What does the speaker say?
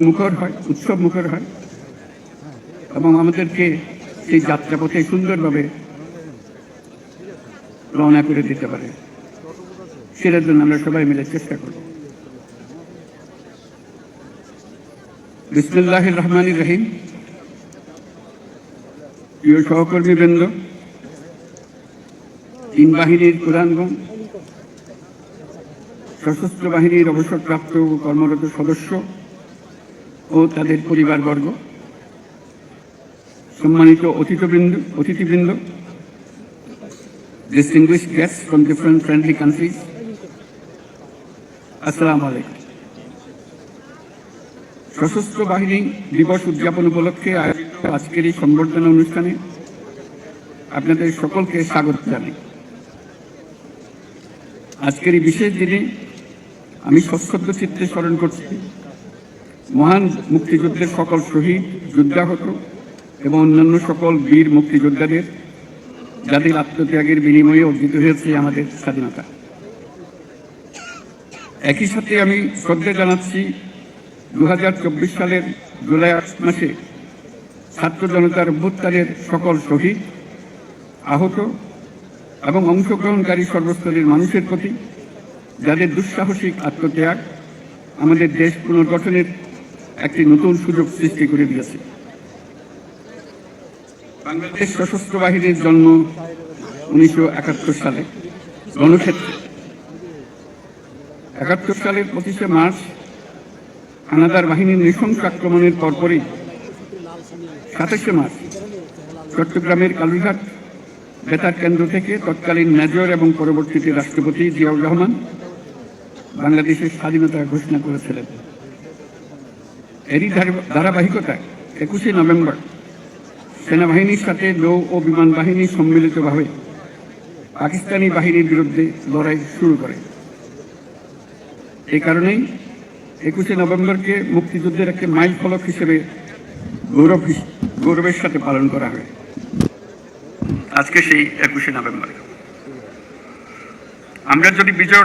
মুখর হয়, উৎসব মুখর হয়। এবং আমাদেরকে সেই যাত্রাপথে সুন্দরভাবে রওনা করে দিতে পারে। সেটার জন্য আমরা সবাই মিলে চেষ্টা করব। বিসমুল্লাহ রহমান রহিম। প্রিয় সহকর্মীবৃন্দ, তিন বাহিনীর প্রধানগণ সশস্ত্র বাহিনীর অবসরপ্রাপ্ত কর্মরত সদস্য ও তাদের পরিবারবর্গ। সম্মানিত অতিথিবৃন্দ অতিথিবৃন্দ, distinguished guests from different friendly countries, আসসালামু আলাইকুম। সশস্ত্র বাহিনী দিবস উদযাপন উপলক্ষে আয়োজিত আজকের এই সংবর্ধনা অনুষ্ঠানে আপনাদের সকলকে স্বাগত জানাই। আজকের এই বিশেষ দিনে আমি সশ্রদ্ধ চিত্তে স্মরণ করছি মহান মুক্তিযুদ্ধের সকল শহীদ, যুদ্ধাহত এবং অন্যান্য সকল বীর মুক্তিযোদ্ধাদের যাদের আত্মত্যাগের বিনিময়ে অর্জিত হয়েছে আমাদের স্বাধীনতা। একই সাথে আমি শ্রদ্ধা জানাচ্ছি দু হাজার চব্বিশ সালের জুলাই মাসে ছাত্র জনতার অভ্যুত্থানের সকল শহীদ, আহত এবং অংশগ্রহণকারী সর্বস্তরের মানুষের প্রতি যাদের দুঃসাহসিক আত্মত্যাগ, আমাদের দেশ পুনর্গঠনের একটি নতুন সুযোগ সৃষ্টি করে দিয়েছে। বাংলাদেশ সশস্ত্র বাহিনীর জন্ম উনিশশো একাত্তর সালে রণক্ষেত্রে একাত্তর সালের পঁচিশে মার্চ হানাদার বাহিনীর নৃশংস আক্রমণের পরপরই সাতাশে মার্চ চট্টগ্রামের কালুরঘাট বেতার কেন্দ্র থেকে তৎকালীন মেজর এবং পরবর্তীতে রাষ্ট্রপতি জিয়াউর রহমান বাংলাদেশের স্বাধীনতা ঘোষণা করেছিলেন। এরই ধারাবাহিকতায় একুশে নভেম্বর সেনাবাহিনীর সাথে নৌ ও বিমান বাহিনী সম্মিলিতভাবে পাকিস্তানি বাহিনীর বিরুদ্ধে লড়াই শুরু করে। এই কারণেই একুশে নভেম্বরকে মুক্তিযুদ্ধের একটি মাইল ফলক হিসেবে গৌরব গৌরবের সাথে পালন করা হয়। আজকে সেই একুশে নভেম্বর। আমরা যদি বিজয়